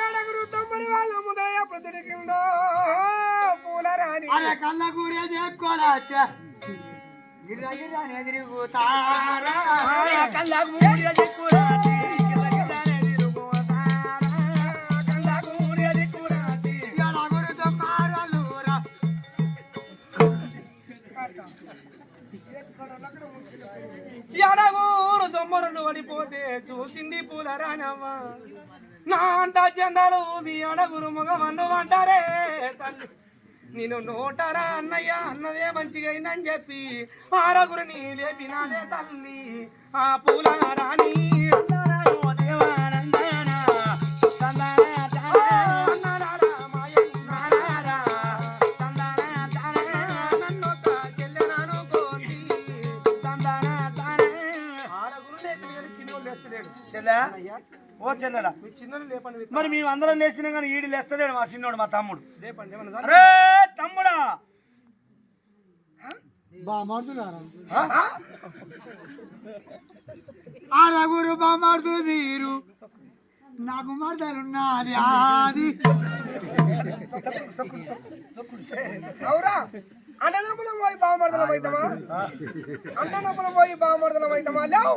ఏడగురు తొమ్మిది వాళ్ళ ముదయ పొద్దుడి కింద పూలరాని అరే కళ్ళ కూరే చేసుకోరా గిర్ర గిర్రనే తిరుగుతారా కళ్ళ కూరే చేసుకోరా ఎడగూరు దొమ్మరులు పడిపోతే చూసింది పూల రానవ్వ నా అంట చందాలు ఊది అడగురు మగవన్ను అంటారే తల్లి. నేను నోటరా అన్నయ్య? అన్నదే మంచిగా అయిందని చెప్పి ఆరగురిని లేపినాదే తల్లి. ఆ పూల రాణి అన్నారా ఓ చెల్లెలా? మీ చిన్నోళ్ళు లేపండి మరి మేము అందరం లేచినా కానీ ఈడు లేస్తలేడు మా చిన్నోడు మా తమ్ముడు. లేపండి ఏమన్నా అరే తమ్ముడా! ఆ? రఘురు బామార్దు మీరు. నాకు మరదలున్నది ఆది. అవురా అన్నదమ్ములం పోయి అవుతామా అన్నదమ్ములం అవుతామా లేవు.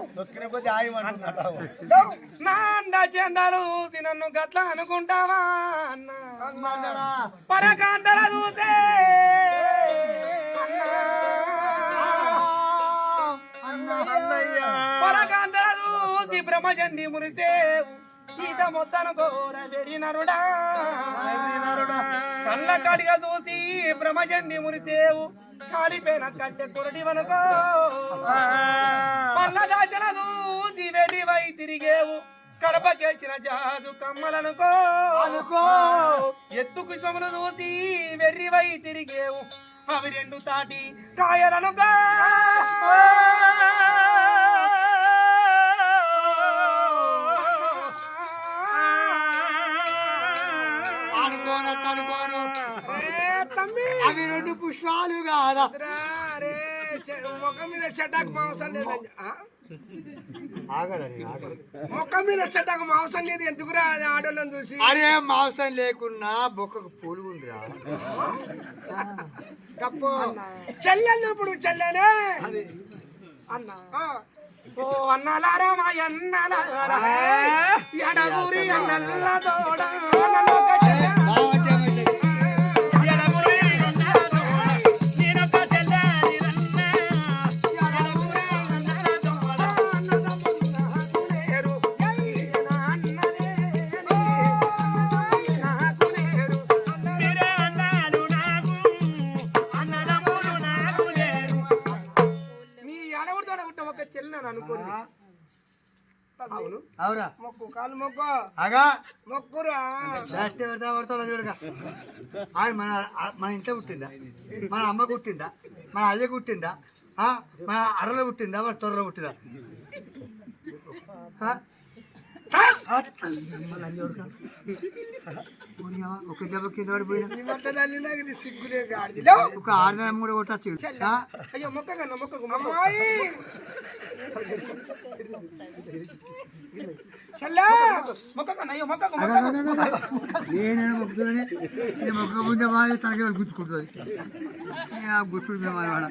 నా అంద చందాలు చూసి నన్ను గట్ల అనుకుంటావా అన్న? పరకాంతల చూసే. పరకాంతల చూసి బ్రహ్మచంది మురిసేవు ఈత మొత్తను కోర వెరినరుడా కళ్ళ కడిగా చూసి బ్రహ్మచంది మురిసేవు. కాలిపోయిన కట్టె కొరడి వనుకో పళ్ళ దాచిన చూసి వెర్రివై తిరిగేవు. కడపకేసిన జాజు కమ్మలనుకో. అనుకో. ఎత్తు పుష్పములు చూసి వెర్రివై తిరిగేవు. అవి రెండు తాటి కాయలనుకో ముఖం మీద చెడ్డాకు మాంసం లేదని. మీద చెడ్డాకు మాంసం లేదు ఎందుకురా ఆడోళ్ళని చూసి? అరే మాంసం లేకున్నా బొక్కకు పూలు ఉందిరా. తప్పు చెల్లెన్నప్పుడు చెల్లెనే. అన్న. ఓ అన్నలారా మా అన్నలారా. ఎడగూరి అన్నల్ల తోడ. మొక్కురా దష్టి పెడతా పడతా చూడగా ఆడు మన మన ఇంట్లో పుట్టిందా? మన అమ్మ పుట్టిందా? మన అయ్య పుట్టిందా? ఆ? మన అరలో పుట్టిందా? మన త్వరలో? ఊరియావా, ఒక దెబ్బ కింద పడిపోయినా. ఒక ఆడదాన్ని కూడా కొట్టచ్చు చెల్ల. అయ్యో మొక్క కన్నా మొక్కకు అమ్మాయి చెల్లా మొక్క కన్నా అయ్యో మొక్కకు. మొక్కకు. నేను మొక్కుతున్నానే నేను మొక్క ముందే బాగా తనకే గుర్తుకుంటుంది గుర్తుకుంటుంది మన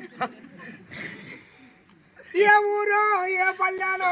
ఏ ఊరో ఏ పల్లెలో?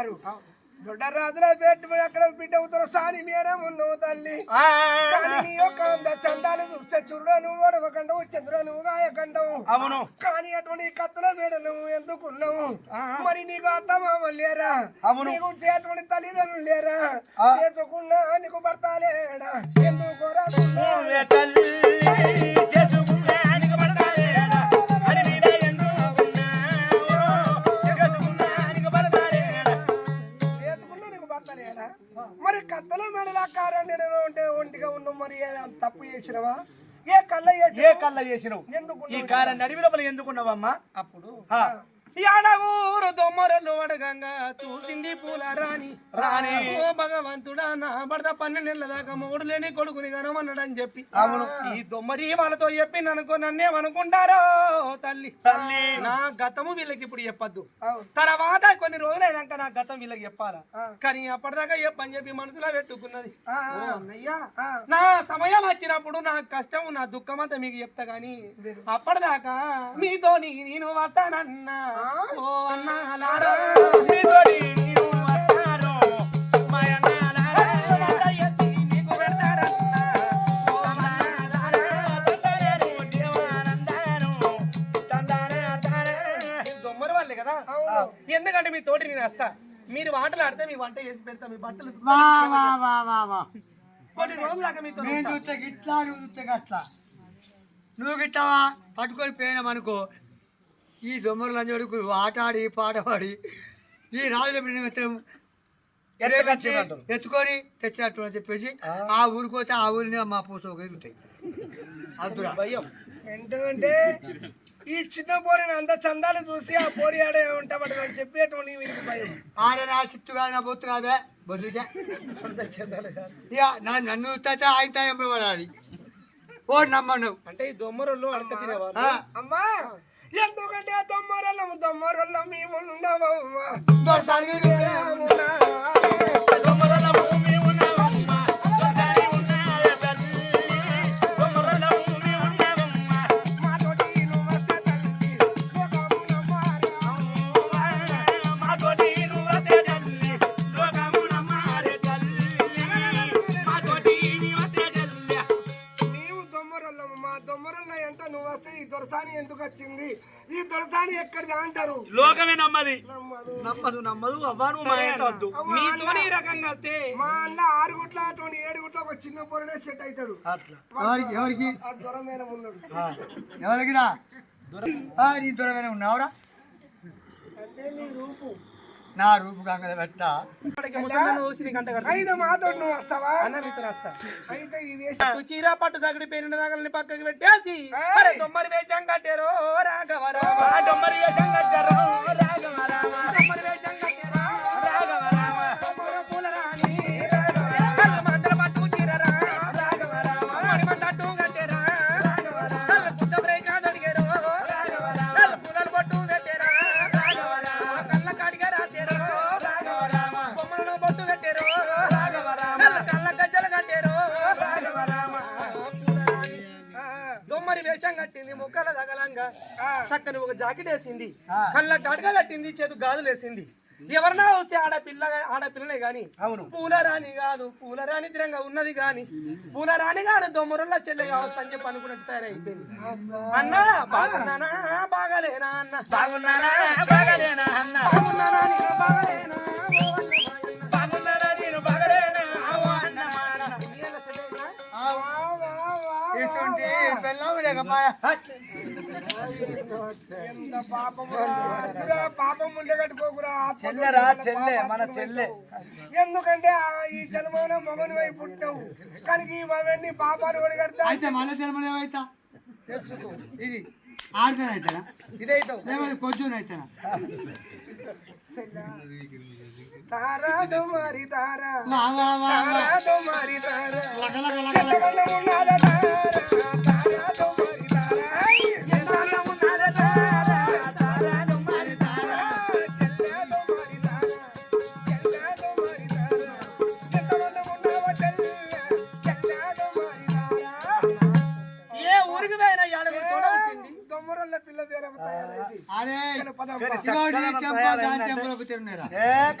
వర్ణించారు దొడ్డరాజుల పెట్టి అక్కడ బిడ్డ దొరసాని మీరే ఉన్నావు తల్లి. కానీ నీ యొక్క అంద చందాలు చూస్తే చురుడ నువ్వు అడవకండవు నువ్వు గాయకండవు. అవును. కానీ అటువంటి కత్తుల నువ్వు ఎందుకున్నావు? మరి నీకు అత్తమామ లేరా అవును. నీకు అటువంటి తల్లిదండ్రులు లేరా? చేసుకున్నా నీకు భర్త లేడా? ఎందుకు? తల్లి. మరి కత్తుల మెడలా కారండి ఉంటే ఒంటిగా ఉన్నావు మరి తప్పు చేసినవా? ఏ కళ్ళ ఏ? కళ్ళ చేసినావు? ఎందుకు ఈ కార నడివి లోపల ఎందుకున్నావమ్మా అప్పుడు ఎడగూరు దొమ్మరలు అడగంగా చూసింది పూల రాణి రాణి ఓ భగవంతుడా నా భర్త పన్నెండు నెలల దాకా మొగుడు లేని కొడుకుని కనమన్నాడని చెప్పి. అవును. ఈ దొమ్మరి వాళ్ళతో చెప్పి ననుకో నన్నేమనుకుంటారో తల్లి. తల్లి. నా గతము వీళ్ళకి ఇప్పుడు చెప్పద్దు. తర్వాత కొన్ని రోజులైనాక నా గతం వీళ్ళకి చెప్పాలా? కానీ అప్పటిదాకా చెప్పని చెప్పి మనసులో పెట్టుకున్నది. అన్నయ్య. నా సమయం వచ్చినప్పుడు నా కష్టం నా దుఃఖం అంతా మీకు చెప్తా గాని అప్పటిదాకా మీతోని నేను వస్తానన్నా. ఓ అన్నా లారా, మీతోని నేను వస్తాను. మా అన్నా లారా, వంట ఎత్తి నీకు పెడతారన్నా. ఓ అన్నా లారా, తందరేను దేవానందాను. తందానే తానే. దొమ్మరి వాళ్ళే కదా ఎందుకంటే మీ తోటి నేను వస్తా మీరు వంటలు ఆడితే మీ వంట చేసి పెడతా మీ బట్టలు కొన్ని రోజులు దాకా మీతో నేను ఉంటా. చూస్తే గిట్లా నువ్వు చూస్తే గట్లా నువ్వు గిట్టావా పట్టుకొని పోయినామనుకో ఈ దొమ్మలు లంజోడుకు ఆట ఆడి పాట పాడి ఈ రాజుల అంటారు. ఎత్తుకొని తెచ్చినట్టు అని చెప్పేసి ఆ. ఊరికి పోతే ఆ ఊరిని మా ఉంటాయి. అద్దురా. భయం. ఎందుకంటే ఈ చిన్న పోరిని అంత చందాలు చూసి ఆ పోరి ఆడే ఉంటామట చెప్పేటువంటి వీరికి భయం. ఆడ నా చిత్తు కాదు నా బొత్తు కాదే? బొద్దుకే ఇక నా నన్ను చూస్తే ఆయన తాయం పడాలి. ఓ నమ్మను. అంటే ఈ దొమ్మరులు అడక తినేవాళ్ళు. అమ్మా! ఎందుకంటే దొమ్మరల్లం దొమ్మరల్లం మేము ఉండవమ్మా అంటారు లోకమే నమ్మది. నమ్మదు. నమ్మదు అవ్వను మా ఇంట వద్దు. మీతోని ఈ రకంగా వస్తే. మా అన్న ఆరు గుట్ల అటువంటి ఏడు గుట్ల ఒక చిన్న పొరడే సెట్ అవుతాడు. ఎవరికి ఎవరికి? ఆ దొరమైన ఉన్నాడు ఎవరికి నీ దూరమైన ఉన్నావురా అంటే నీ రూపు. నా రూపు కాక పెట్ట. చీర పట్టు తగిడి పేరిన నగల్ని పక్కకి పెట్టేసి అరే దొమ్మరి వేషం కట్టారు రాఘవ రామ. వేషం కట్టారు రాఘవ రామ. దొమ్మరి వేషం కట్టారు జాకెట్ కళ్ళ గడగ కట్టింది చేతు గాజులు వేసింది ఎవరన్నా వస్తే ఆడపిల్ల ఆడపిల్లనే గాని అవును. పూలరాణి కాదు పూలరాణి తిరంగా ఉన్నది గాని పూలరాణి గాని దొమ్మరుల చెల్లె కావచ్చు అని చెప్పి అనుకున్నట్టు తయారైపోయింది. అన్న బాగున్నానా? బాగాలేనా అన్న? బాగున్నానా? బాగాలేనా అన్న? బాగున్నానా? బాగాలేనా? పాపం చెల్లెరా చెల్లె మన చెల్లె. ఎందుకంటే ఆ ఈ జన్మలో మగని వైపు పుట్టావు. కానీ మగన్ని పాపాలు కూడా కడతా అయితే మళ్ళీ జన్మలు ఏమైతా? ఇది. ఆడితేనే అవుతానా ఇదైతావు. లేకపోతే కొంచెం అవుతానా தாரா. தோமாரி தாரா. தாரா. தோமாரி தாரா. முன்னால தாரா. தாரா. தோமாரி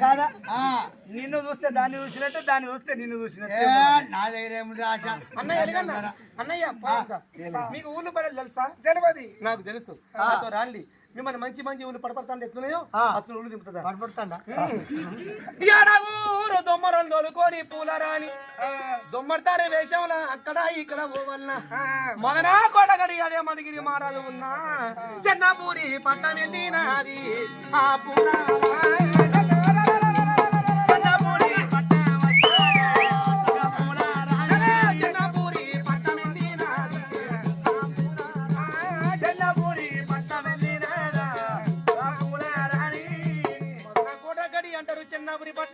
కాదా? నిన్ను చూస్తే దాన్ని చూసినట్టు దాన్ని చూస్తే నిన్ను చూసినట్టు. నా దగ్గర ఏముంది ఆశ? అన్నయ్య ఎలిగన్న అన్నయ్య పాలక. మీకు ఊళ్ళు పడేది తెలుసా? తెలియదు. నాకు తెలుసు. నాతో రాండి. మిమ్మల్ని మంచి మంచి ఊళ్ళు పడపడతాండి ఎట్లున్నాయో. అసలు ఊళ్ళు దింపుతుందా పడపడుతాడా? ఎడగూరు దొమ్మరలు తోలుకొని పూలరాని దొమ్మడతారే వేషంలో అక్కడ ఇక్కడ పోవన్న మదనా కొడగడి అదే మదిగిరి మారాలు ఉన్నా. చెన్నపూరి పట్టం వెళ్ళినది ఆ పూల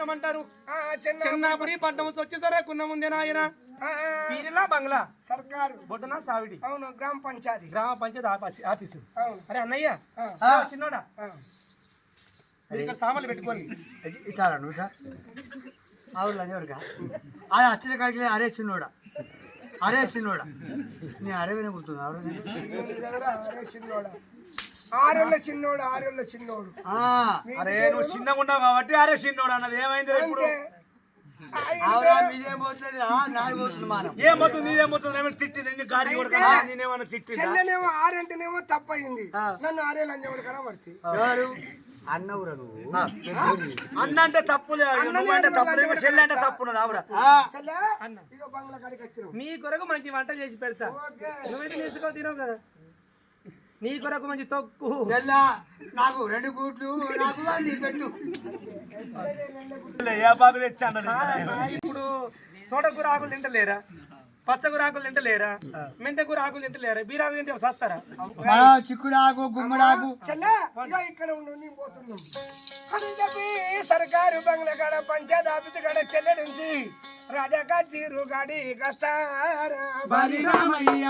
పట్నం అంటారు చెన్నాపురి. పట్నం స్వచ్ఛ సరకున్న ముందే నాయన. పీరిలా బంగ్లా. సర్కారు. బొడ్డున సావిడి. అవును గ్రామ పంచాయతీ. గ్రామ పంచాయతీ ఆఫీస్ అరే అన్నయ్య. చిన్నోడా? సామాన్లు పెట్టుకోండి. ఇస్తారా నువ్వు సార్? లంజోడుగా అది అరే చిన్నోడా. అరే చిన్నోడా. నీ అరే వినకుంటుంది ఎవరు అరే చిన్నోడా. ఆరేళ్ళ చిన్నోడు ఆరేళ్ళ చిన్నోడు. అరే నువ్వు చిన్నగా ఉన్నావు కాబట్టి అరే చిన్నోడు అన్నది. ఏమైంది ఇప్పుడు? చెల్లెనేమో ఆరంటేనేమో తప్పయింది. నన్ను ఆరేళ్ళు అంజవాడు ఎవరు? అన్నవురా నువ్వు? అన్న అంటే తప్పు లేదు నువ్వు అంటే చెల్లి అంటే తప్పు. ఆవిడ. నీ కొరకు మంచి వంట చేసి పెడతా. నువ్వైతే తీసుకో తినవు కదా. నీ కొరకు మంచి తొక్కు. నాకు రెండు కూట్లు నాకు పెట్టు. ఏ బాబు తెచ్చి అన్నది ఇప్పుడు తోటకూర ఆకులు తింటలేరా? పచ్చకూర ఆకులు తింటలేరా మెంతకూర ఆకులు తింటలేరా బీరాకులు తింటే సస్తారా మన చిక్కుడాకు గుమ్మడాకు ఇక్కడ సర్కారు బంగ్లా కాడ పంచాయతీ ఆఫీస్ కాడ చెల్లె నుంచి రాజా కచ్చీరు గాడి కస్తారా బలి రామయ్య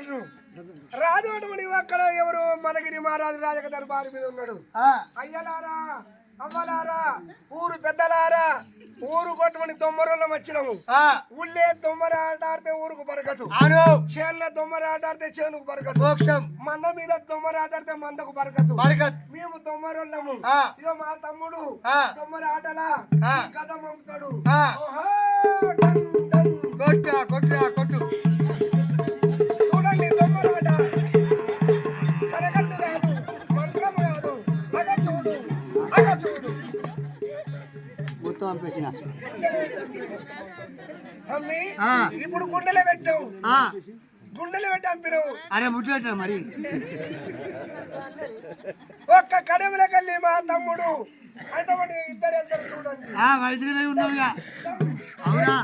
వచ్చిండ్రు రాజోటముని అక్కడ ఎవరు? మనగిరి మహారాజు రాజక దర్బారు మీద ఉన్నాడు. అయ్యలారా అమ్మలారా ఊరు పెద్దలారా ఊరు కొట్టుమని దొమ్మరోళ్ళం వచ్చినాము ఊళ్ళే దొమ్మర ఆట ఆడితే ఊరుకు బరకదు చేనుల దొమ్మర ఆట ఆడితే చేనుకు బరకదు మోక్షం. మంద మీద దొమ్మర ఆట ఆడితే మందకు బరకదు బరకత్ మేము దొమ్మరోళ్ళము. ఇదో మా తమ్ముడు. దొమ్మర ఆటలా. కథ. కొట్టురా కొట్టురా కొట్టు. మొత్తం పంపేసిన. ఇప్పుడు గుండెలు పెట్టావు. గుండెలు పెట్టి పంపినావు అరే ముట్టు పెట్టినా మరి? ఒక్క కడవలకెళ్ళి మా తమ్ముడు. అటువంటి ఇద్దరు చూడండి. ఉన్నావుగా. అవునా?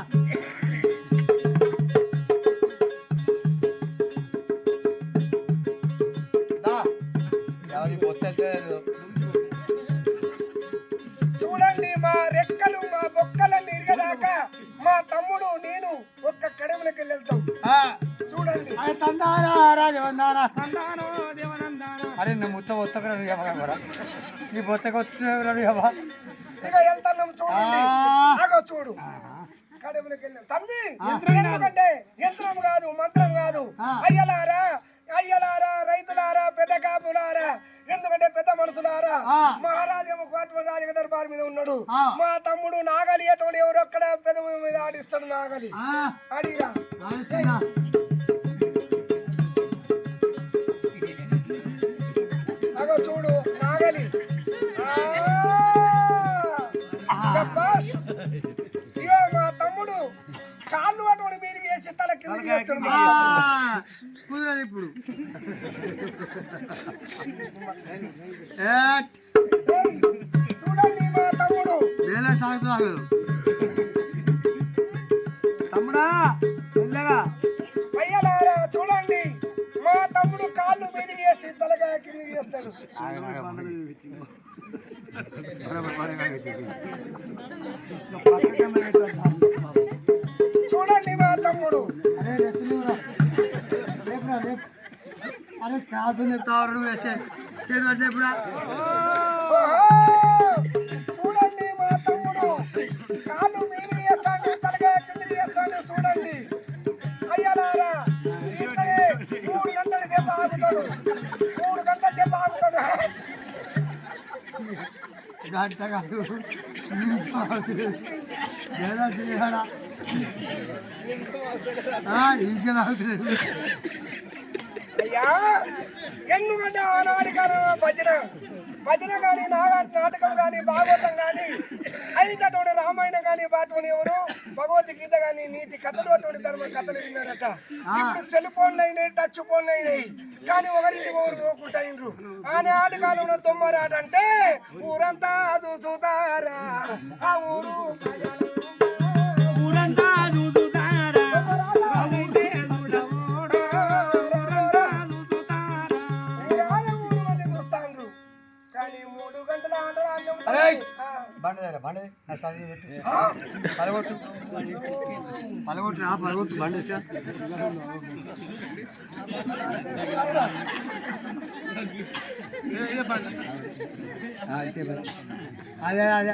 తమ్ముడు నేను ఒక్క కడవలకెళ్ళి వెళ్తాం. చూడండి. అరే నువ్వు మొత్తం నువ్వు నీ బొత్తకు ఇక వెళ్తాం చూడండి. చూడు. కడవలకెళ్ళి తమ్మి ఎందుకంటే యంత్రం కాదు మంత్రం కాదు. అయ్యలారా అయ్యలారా రైతులారా పెద్ద కాపులారా ఎందుకంటే పెద్ద మనుషులారా? ఆ. మహారాజేమో కోట రాజక దర్బార్ మీద ఉన్నాడు. మా తమ్ముడు నాగలి అటువంటి ఎవరు ఒక్కడ పెద్ద మీద ఆడిస్తాడు నాగలి. అడిగా అగో చూడు నాగలి. మా తమ్ముడు. కాళ్ళు అటువంటి మీదకి వేసి తల కిందకి తమ్ముడు. కుదరదు ఇప్పుడు. చూడండి మా తమ్ముడు. వేలే సాగుతూ ఆగదు తమ్ముడా మెల్లగా అయ్యలారా చూడండి. మా తమ్ముడు కాళ్ళు మీదకి వేసి తలగా కిందకి వేస్తాడు చూడండి రాజుని తావరం వచ్చే చేతి పడితే ఇప్పుడు చూడండి మా తమ్ముడు. కాళ్ళు మీరు ఏదో చేయాలా? నిలిచిన అయ్యా ఎందుకంటే ఆనాటి కాలంలో భజన భజన కానీ నాగా నాటకం కానీ భాగవతం కానీ అయితే రామాయణం కానీ పాటుకుని ఎవరు? భగవద్గీత కానీ నీతి కథలు అటువంటి ధర్మ కథలు విన్నారట. ఇప్పుడు సెల్ ఫోన్లు అయినాయి టచ్ ఫోన్లు అయినాయి. కానీ ఒకరింటి ఒకరు నోకుంటాయినరు ఆనాటి కాలంలో తొమ్మరాట అంటే ఊరంతా చూసుతారా ఆ ఊరు బండి దగ్గర బండి నా చదివి పెట్టు పలగొట్టు పలగొట్టు రా పలగొట్టు బండి వేసా. ఆ, అయితే పద. అదే అదే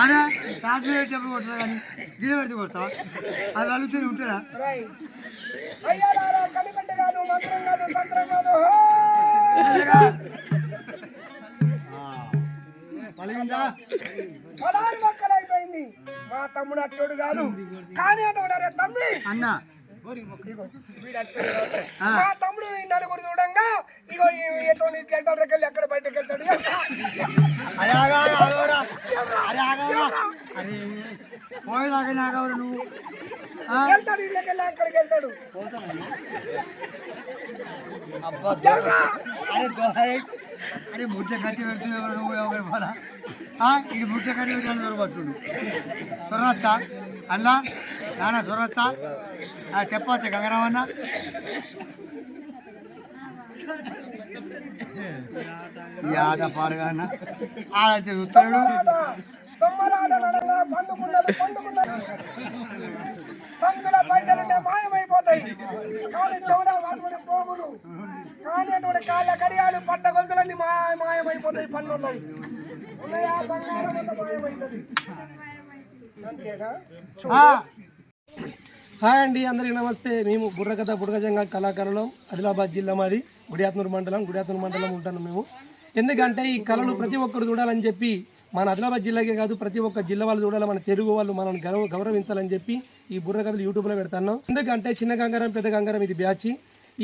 అరే సాధ్యం పెట్టినప్పుడు కొడతారు కానీ గిడి పెడితే కొడతావా అది అలుగుతుంది హో! పలిగిందా పదహారు మా తమ్ముడు అట్టోడు కాదు కానీ అన్న. మా తమ్ముడు నలుగురు చూడంగా ఇగో ఎటువంటి వెళ్తాడు వెళ్ళి ఎక్కడ బయటకు వెళ్తాడు? పోయేదాకా నాగవరు నువ్వు? వెళ్తాడు ఇళ్ళకి వెళ్ళి అక్కడికి వెళ్తాడు. అరే ముద్ద కట్టి పెడుతుంది ఎవరు? నువ్వు ఎవరు పోరా? ఇది ముద్ద కట్టి పెట్టాను పట్టుడు దొరవచ్చా అన్నా. నాన్న దొరవచ్చా చెప్పవచ్చు గంగరామన్న. యాద పాడుగా అన్న ఆడైతే చూస్తాడు. పైసలుంటే మాయమైపోతాయి కానీ చెవుల పోగులు కానీ అటువంటి కాళ్ళ కడియాలు పట్ట గొంతులన్నీ మాయ మాయమైపోతాయి పన్నున్నాయి ఉన్నాయా బంగారం మాయమైతుంది అంతేనా హాయ్ అండి అందరికీ నమస్తే. మేము బుర్రకథ బుర్రగజంగా కళాకారులం ఆదిలాబాద్ జిల్లా మాది గుడియాత్నూరు మండలం గుడియాత్నూరు మండలం ఉంటాను మేము. ఎందుకంటే ఈ కళలు ప్రతి ఒక్కరు చూడాలని చెప్పి మన ఆదిలాబాద్ జిల్లాకే కాదు ప్రతి ఒక్క జిల్లా వాళ్ళు చూడాలి మన తెలుగు వాళ్ళు మనల్ని గౌరవ గౌరవించాలని చెప్పి ఈ బుర్రకథలు యూట్యూబ్లో పెడతాను ఎందుకంటే చిన్న గంగారం పెద్ద గంగారం ఇది బ్యాచి.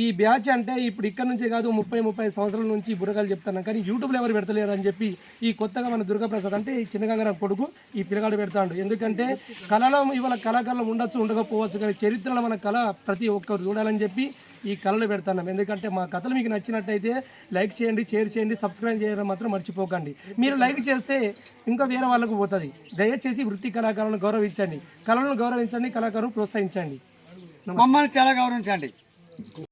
ఈ బ్యాచ్ అంటే ఇప్పుడు ఇక్కడ నుంచే కాదు ముప్పై ముప్పై సంవత్సరాల నుంచి బుర్రకాలు చెప్తాను కానీ యూట్యూబ్లో ఎవరు పెడతలేరు అని చెప్పి ఈ కొత్తగా మన దుర్గాప్రసాద్ అంటే ఈ చిన్నగంగారం కొడుకు ఈ పిల్లగాడు పెడతాడు. ఎందుకంటే కళలో ఇవాళ కళాకారులు ఉండొచ్చు ఉండకపోవచ్చు కానీ చరిత్రలో మన కళ ప్రతి ఒక్కరు చూడాలని చెప్పి ఈ కళలు పెడుతున్నాం. ఎందుకంటే మా కథలు మీకు నచ్చినట్టయితే లైక్ చేయండి షేర్ చేయండి సబ్స్క్రైబ్ చేయడం మాత్రం మర్చిపోకండి. మీరు లైక్ చేస్తే ఇంకా వేరే వాళ్ళకు పోతుంది. దయచేసి వృత్తి కళాకారులను గౌరవించండి. కళలను గౌరవించండి కళాకారులను ప్రోత్సహించండి. మమ్మల్ని చాలా గౌరవించండి.